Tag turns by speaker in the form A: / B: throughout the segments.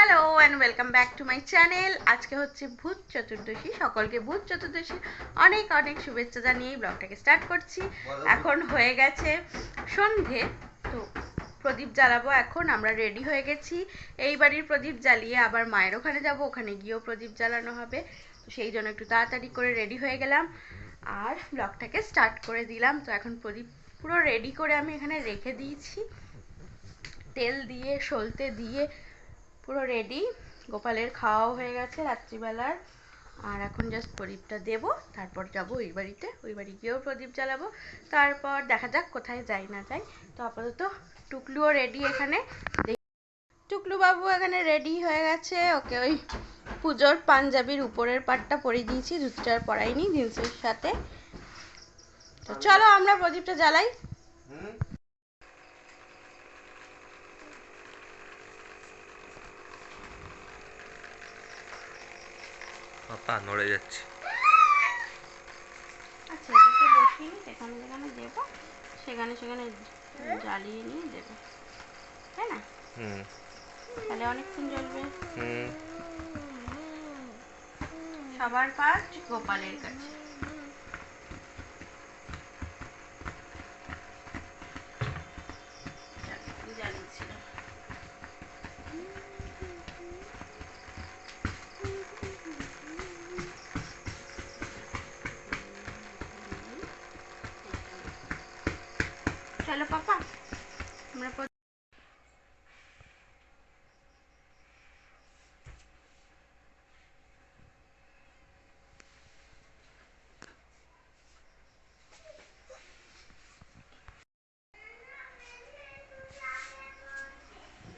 A: Hello and welcome back to my channel আজকে হচ্ছে ভূত চতুর্দশী। সকলকে ভূত চতুর্দশী অনেক অনেক শুভেচ্ছা জানিয়ে ব্লগটাকে স্টার্ট করছি। এখন হয়ে গেছে সন্ধে। তো প্রদীপ জ্বালাবো এখন, আমরা রেডি হয়ে গেছি। এই বাড়ির প্রদীপ জ্বালিয়ে আবার মায়ের ওখানে যাব, ওখানে গিয়েও প্রদীপ জ্বালানো হবে। তো সেই জন্য একটু তাড়াতাড়ি করে রেডি হয়ে গেলাম। আর ব্লগটাকে স্টার্ট করে দিলাম। তো এখন প্রদীপ পুরো রেডি করে আমি এখানে রেখে দিয়েছি। তেল দিয়ে, সলতে দিয়ে পুরো রেডি গোপালের খাওয়াও হয়ে গেছে রাত্রিবেলার। আর এখন জাস্ট প্রদীপটা দেব, তারপর যাব ওই বাড়িতে, ওই বাড়ি গিয়েও প্রদীপ জ্বালাবো। তারপর দেখা যাক কোথায় যাই না যাই। তো আপাতত টুকলুও রেডি এখানে। টুকলু বাবু এখানে রেডি হয়ে গেছে। ওকে ওই পুজোর পাঞ্জাবির উপরের পাটটা পরিয়ে দিয়েছি ধুতিটা আর পরাইনি জিন্সের সাথে। তো চলো আমরা প্রদীপটা জ্বালাই।
B: পাপা নড়ে যাচ্ছে।
A: আচ্ছা এটাকে বসিয়ে যেখানে যেখানে দেবো সেখানে সেখানে জ্বালিয়ে নিয়ে দেবো। তাই না?
B: হুম।
A: তাহলে অনেকক্ষণ জ্বলবে।
B: হুম।
A: সবার কাজ গোপালের কাছে যাক, আমি জ্বালিয়েছিলাম। চলো পাপা আমরা প্রথম-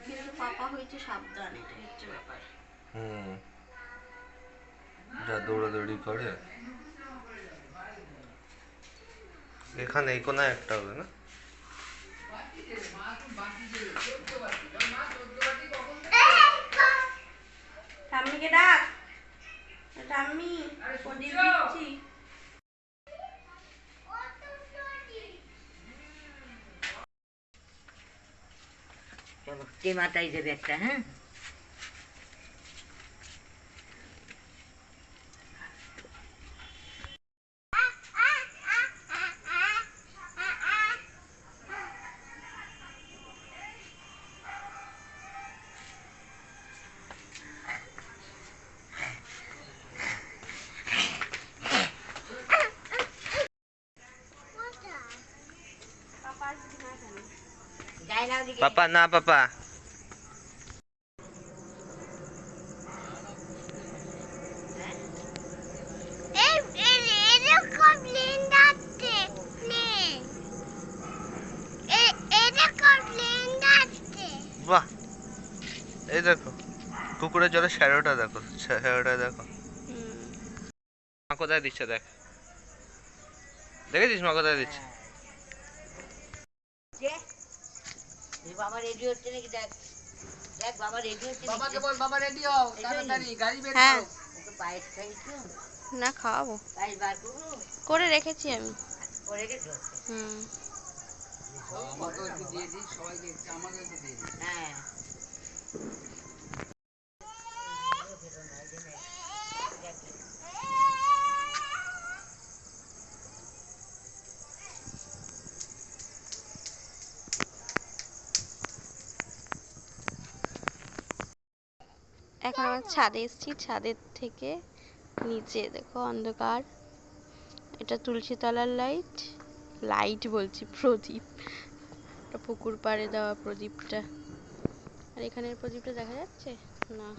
A: কিন্তু পাপা হয়েছে সাবধান হচ্ছে ব্যাপার
B: হুম। যা দৌড়াদৌড়ি করে। এখানে এই কোনায় একটা হবে না?
A: ঠাম্মিকে ডাক। ঠাম্মি প্রদীপ দিচ্ছি।
C: চলো তে মাথায় দেবে একটা হ্যাঁ যাই না ওদিকে
B: পাপা না পাপা বাহ এই দেখো কুকুরের জলে শ্যারোটা দেখো শ্যারোটা দেখো। মা কোথায় দিচ্ছে দেখ। দেখেছিস মা কোথায় দিচ্ছে
C: যে এ বাবা রেডি হচ্ছে নাকি দেখ দেখ বাবা রেডি হচ্ছে
D: বাবাকে বল বাবা রেডি হও তাড়াতাড়ি গাড়ি বের করো।
C: ওকে পায়েস খাইছো
A: না খাওয়াবো।
C: পায়েস বার করো
A: করে রেখেছি আমি।
C: করে গেছো
A: হুম।
D: আমাকে দিয়ে দিই সবাইকে আমাকে দিয়ে দিই।
C: হ্যাঁ।
A: এখন আমার ছাদে এসেছি। ছাদের থেকে নিচে দেখো অন্ধকার। এটা তুলসী তলার লাইট লাইট বলছি, প্রদীপ। পুকুর পাড়ে দেওয়া প্রদীপটা। আর এখানের প্রদীপটা দেখা যাচ্ছে? না।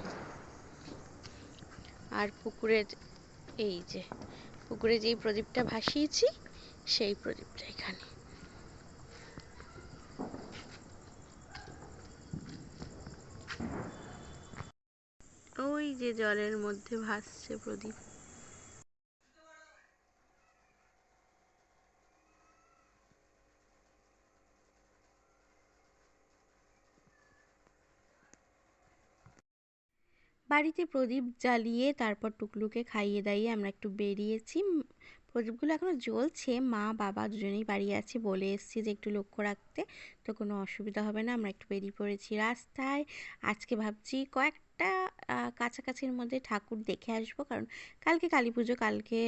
A: আর পুকুরের এই যে, পুকুরে যেই প্রদীপটা ভাসিয়েছি, সেই প্রদীপটা এখানে ওই যে জলের মধ্যে ভাসছে প্রদীপ। বাড়িতে প্রদীপ জ্বালিয়ে তারপর টুকলুকে খাইয়ে দাইয়ে আমরা একটু বেরিয়েছি। প্রদীপগুলো এখনও জ্বলছে। মা, বাবা দুজনেই বাড়ি আছে বলে এসছি যে একটু লক্ষ্য রাখতে। তো কোনো অসুবিধা হবে না, আমরা একটু বেরিয়ে পড়েছি রাস্তায়। আজকে ভাবছি কয়েকটা আহ, কাছাকাছির মধ্যে ঠাকুর দেখে আসব। কারণ কালকে কালী পুজো কালকে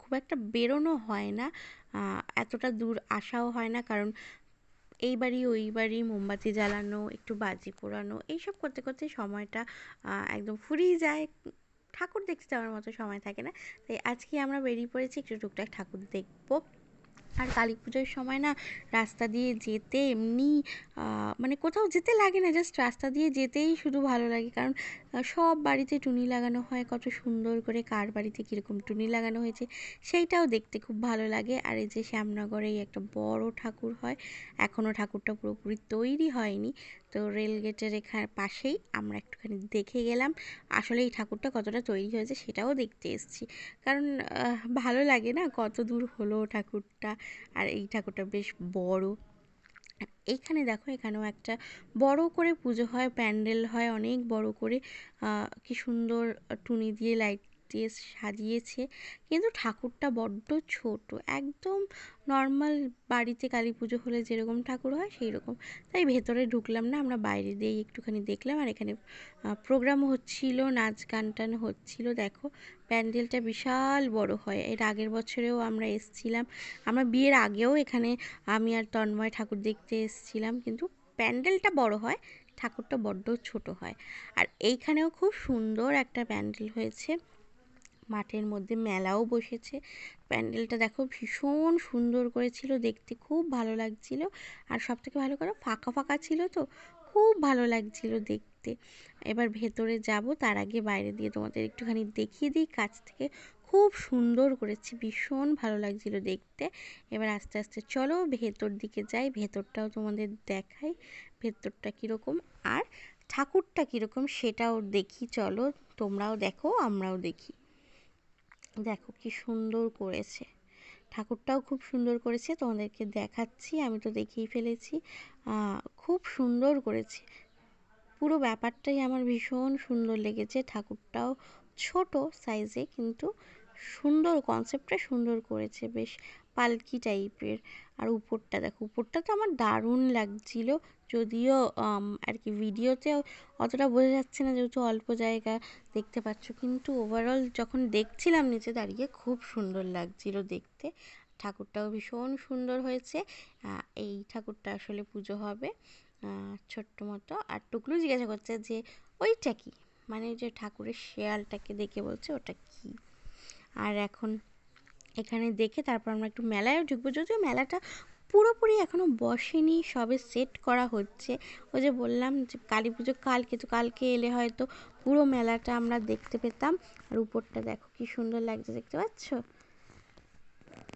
A: খুব একটা বেরোনো হয় না। এতটা দূর আসাও হয় না। কারণ এই বাড়ি ওই বাড়ি মোমবাতি জ্বালানো একটু বাজি পোড়ানো এইসব করতে করতে সময়টা একদম ফুরিয়ে যায়। ঠাকুর দেখতে যাওয়ার মতো সময় থাকে না। তাই আজকে আমরা বেরিয়ে পড়েছি একটু টুকটাক ঠাকুর দেখব। আর কালী পুজোর সময় না রাস্তা দিয়ে যেতে এমনি মানে কোথাও যেতে লাগে না জাস্ট রাস্তা দিয়ে যেতেই শুধু ভালো লাগে। কারণ সব বাড়িতে টুনি লাগানো হয়, কত সুন্দর করে কার বাড়িতে কীরকম টুনি লাগানো হয়েছে, সেইটাও দেখতে খুব ভালো লাগে। আর এই যে শ্যামনগরেই একটা বড় ঠাকুর হয় এখনও ঠাকুরটা পুরোপুরি তৈরি হয়নি। তো রেলগেটের এখানে পাশেই আমরা একটুখানি দেখে গেলাম। আসলে এই ঠাকুরটা কতটা তৈরি হয়েছে সেটাও দেখতে এসেছি। কারণ ভালো লাগে না কত দূর হলো ঠাকুরটা আর এই ঠাকুরটা বেশ বড়। এইখানে দেখো, এখানেও একটা বড় করে পুজো হয়, প্যান্ডেল হয়, অনেক বড় করে। কি সুন্দর টুনি দিয়ে লাইট দিয়ে সাজিয়েছে। কিন্তু ঠাকুরটা বড্ড ছোট, একদম নর্মাল বাড়িতে কালী পুজো হলে যেরকম ঠাকুর হয় সেই রকম তাই ভেতরে ঢুকলাম না, আমরা বাইরে দিয়েই একটুখানি দেখলাম আর এখানে প্রোগ্রাম হচ্ছিল, নাচ গান টান হচ্ছিল। দেখো, প্যান্ডেলটা বিশাল বড় হয়। এর আগের বছরেও আমরা এসছিলাম। আমরা বিয়ের আগেও এখানে আমি আর তন্ময় ঠাকুর দেখতে এসছিলাম। কিন্তু প্যান্ডেলটা বড় হয়, ঠাকুরটা বড্ড ছোট হয়। আর এইখানেও খুব সুন্দর একটা প্যান্ডেল হয়েছে। মাঠের মধ্যে মেলাও বসেছে। প্যান্ডেলটা দেখো ভীষণ সুন্দর করেছিল, দেখতে খুব ভালো লাগছিল। আর সব থেকে ভালো করে ফাঁকা ফাঁকা ছিল তো, খুব ভালো লাগছিল দেখতে। এবার ভেতরে যাব, তার আগে বাইরে দিয়ে তোমাদের একটুখানি দেখিয়ে দিই কাছ থেকে। খুব সুন্দর করেছে, ভীষণ ভালো লাগছিল দেখতে। এবার আস্তে আস্তে চলো, ভেতর দিকে যাই, ভেতরটাও তোমাদের দেখাই, ভেতরটা কীরকম আর ঠাকুরটা কীরকম সেটাও দেখি, চলো তোমরাও দেখো, আমরাও দেখি। দেখো কি সুন্দর করেছে। ঠাকুরটাও খুব সুন্দর করেছে, তোমাদেরকে দেখাচ্ছি, আমি তো দেখেই ফেলেছি। খুব সুন্দর করেছে। পুরো ব্যাপারটাই আমার ভীষণ সুন্দর লেগেছে। ঠাকুরটাও ছোট সাইজে কিন্তু সুন্দর কনসেপ্টটা সুন্দর করেছে, বেশ পালকি টাইপের আর উপরটা দেখো, উপরটা তো আমার দারুণ লাগছিল। যদিও আর কি ভিডিওতে অতটা বোঝা যাচ্ছে না যেহেতু অল্প জায়গা দেখতে পাচ্ছ, কিন্তু ওভারঅল যখন দেখছিলাম নিচে দাঁড়িয়ে খুব সুন্দর লাগছিল দেখতে। ঠাকুরটাও ভীষণ সুন্দর হয়েছে। এই ঠাকুরটা আসলে পুজো হবে ছোট্ট মতো। আর টুকলু জিজ্ঞাসা করছে যে, ওইটা কি? মানে যে ঠাকুরের শেয়ালটাকে দেখে বলছে, ওটা কি? আর এখন এখানে দেখে তারপর আমরা একটু মেলায় ঢুকবো। যদিও মেলাটা পুরোপুরি এখনও বসেনি, সবে সেট করা হচ্ছে। ওই যে বললাম যে কালী পুজো কালকে, তো কালকে এলে হয়তো পুরো মেলাটা আমরা দেখতে পেতাম। আর উপরটা দেখো কি সুন্দর লাগছে, দেখতে পাচ্ছ?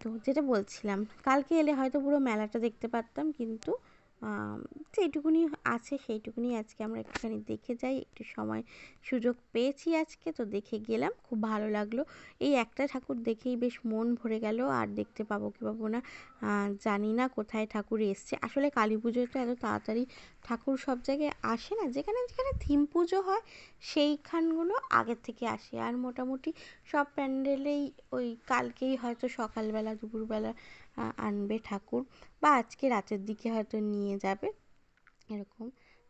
A: তো যেটা বলছিলাম, কালকে এলে হয়তো পুরো মেলাটা দেখতে পারতাম, কিন্তু আম, যেইটুকুনি আছে সেইটুকুনি আজকে আমরা একটুখানি দেখে যাই। একটু সময় সুযোগ পেয়েছি আজকে তো দেখে গেলাম। খুব ভালো লাগল। এই একটা ঠাকুর দেখেই বেশ মন ভরে গেল। আর দেখতে পাবো কি পাবো না জানি না কোথায় ঠাকুর এসছে। আসলে কালী পুজোয় তো এত তাড়াতাড়ি ঠাকুর সব জায়গায় আসে না। যেখানে যেখানে থিম পুজো হয় সেইখানগুলো আগের থেকে আসে। আর মোটামুটি সব প্যান্ডেলেই ওই কালকেই হয়তো সকালবেলা দুপুরবেলা আনবে ঠাকুর বা আজকে রাতের দিকে হয়তো নিয়ে যাবে, এরকম।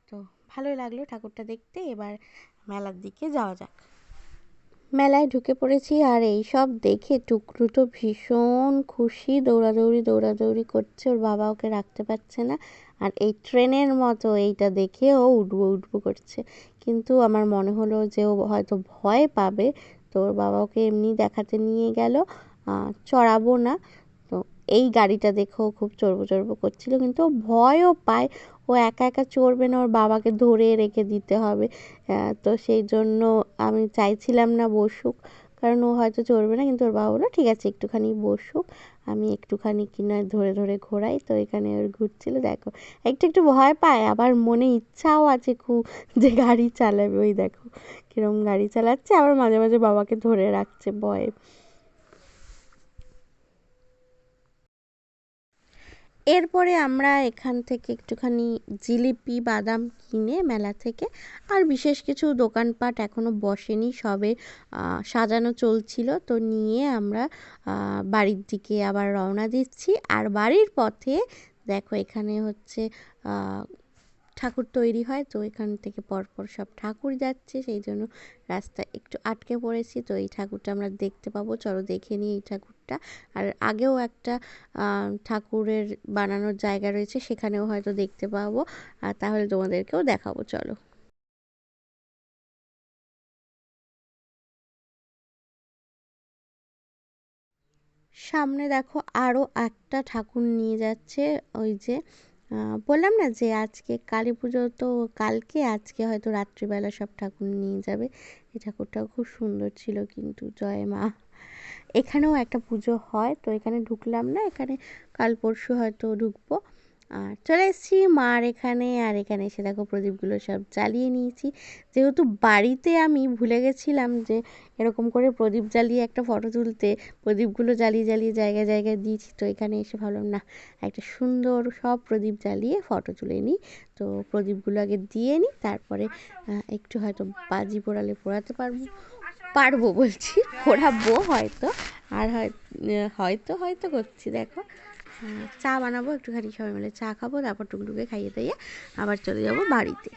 A: তো ভালোই লাগল ঠাকুরটা দেখতে। এবার মেলার দিকে যাওয়া যাক। মেলায় ঢুকে পড়েছি আর এই সব দেখে টুকরু তো ভীষণ খুশি। দৌড়াদৌড়ি দৌড়াদৌড়ি করছে, ওর বাবা ওকে রাখতে পারছে না। আর এই ট্রেনের মতো এইটা দেখে ও উঠবো উঠবো করছে। কিন্তু আমার মনে হলো যে ও হয়তো ভয় পাবে। তো ওর বাবা ওকে এমনি দেখাতে নিয়ে গেল। চড়াবো না। এই গাড়িটা দেখেও খুব চড়বো চড়বো করছিল, কিন্তু ও ভয়ও পায়। ও একা একা চড়বে না, ওর বাবাকে ধরে রেখে দিতে হবে। তো সেই জন্য আমি চাইছিলাম না বসুক, কারণ ও হয়তো চড়বে না, কিন্তু ওর বাবা বলল, ঠিক আছে, একটুখানি বসুক, আমি একটুখানি কিনা ধরে ধরে ঘোরাই। তো এখানে ওর ঘুরছিল, দেখো, একটু একটু ভয় পায়, আবার মনে ইচ্ছাও আছে খুব যে গাড়ি চালাবে, ওই দেখো, কিরম গাড়ি চালাচ্ছে, আবার মাঝে মাঝে বাবাকে ধরে রাখছে, ভয়ে। এরপরে আমরা এখান থেকে একটুখানি জিলিপি, বাদাম কিনে মেলা থেকে আর বিশেষ কিছু দোকানপাট এখনও বসেনি, সবে সাজানো চলছিল। তো নিয়ে আমরা বাড়ির দিকে আবার রওনা দিচ্ছি। আর বাড়ির পথে দেখো এখানে হচ্ছে ঠাকুর তৈরি হয়। তো এখান থেকে পরপর সব ঠাকুর যাচ্ছে। সেই জন্য রাস্তা একটু আটকে পড়েছি। তো এই ঠাকুরটা আমরা দেখতে পাবো। চলো দেখে নিই এই ঠাকুরটা আর আগেও একটা ঠাকুরের বানানোর জায়গা রয়েছে, সেখানেও হয়তো দেখতে পাবো। আর তাহলে তোমাদেরকেও দেখাবো, চলো। সামনে দেখো আরও একটা ঠাকুর নিয়ে যাচ্ছে, ওই যে বললাম না যে আজকে কালী পুজো তো কালকে, আজকে হয়তো রাত্রিবেলা সব ঠাকুর নিয়ে যাবে। এই ঠাকুরটাও খুব সুন্দর ছিল কিন্তু, জয় মা। এখানেও একটা পুজো হয়, তো এখানে ঢুকলাম না, এখানে কাল পরশু হয়তো ঢুকবো। আর চলে এসেছি মার এখানে, আর এখানে এসে দেখো প্রদীপগুলো সব জ্বালিয়ে নিয়েছি। যেহেতু বাড়িতে আমি ভুলে গেছিলাম যে এরকম করে প্রদীপ জ্বালিয়ে একটা ফটো তুলতে, প্রদীপগুলো জ্বালিয়ে জ্বালিয়ে জায়গায় জায়গায় দিয়েছি, তো এখানে এসে ভাবলাম, না, একটা সুন্দর সব প্রদীপ জ্বালিয়ে ফটো তুলে নিই। তো প্রদীপগুলো আগে দিয়ে নিই, তারপরে একটু হয়তো বাজি পোড়ালে পোড়াতে পারব। পারব বলছি পোড়াবো হয়তো আর হয় হয়তো হয়তো করছি দেখো। আহ, চা বানাবো একটুখানি সবাই মিলে চা খাব তারপর টুকটুকে খাইয়ে দিয়ে আবার চলে যাব বাড়িতে।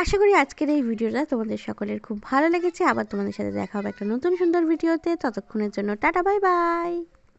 A: আশা করি আজকের এই ভিডিওটা তোমাদের সকলের খুব ভালো লেগেছে। আবার তোমাদের সাথে দেখা হবে একটা নতুন সুন্দর ভিডিওতে। ততক্ষণের জন্য টাটা, বাই বাই।